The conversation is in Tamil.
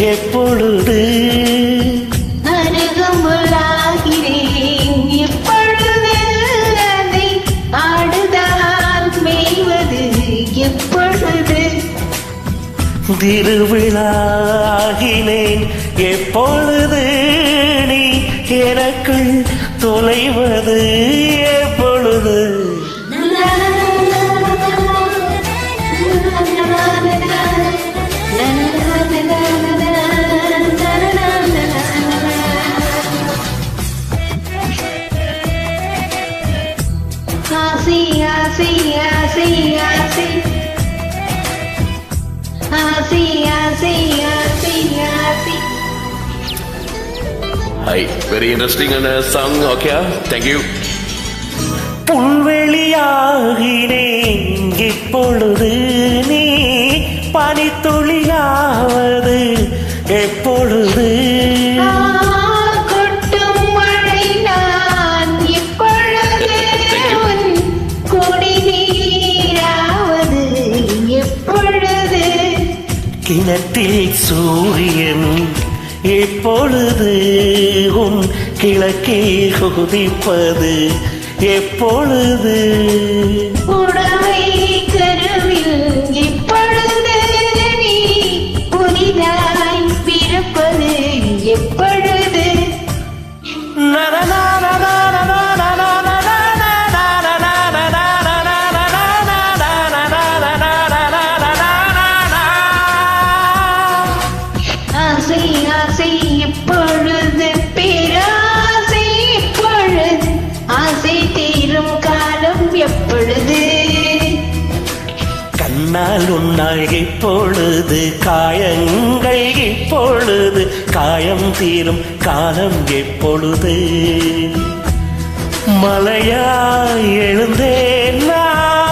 எப்பொழுது? அருகமுள்ளாகிறேன். இப்பொழுது அதை ஆடுதான் மேய்வது எப்பொழுது? திருவிழாகினேன். எப்பொழுது நீ எனக்குள் தொலைவது எப்பொழுது? ஆசையா ஆசை. ஹை வெரி இன்ட்ரெஸ்டிங்கான சாங் ஓகே தேங்க்யூ புல்வெளியாகினேன் இப்பொழுது நீ பனித்துளியாவது கிணத்தில் சூரியன் எப்பொழுது உன் கிழக்கே குதிப்பது? எப்பொழுது? ஆசை ஆசை இப்பொழுது பேராசை இப்பொழுது. ஆசை தீரும் காலம் எப்பொழுது? கண்ணால் உன்னால் இப்பொழுது காயங்கள் இப்பொழுது காயம் தீரும் காலம் எப்பொழுது? மலையாய் எழுந்தேன் நான்.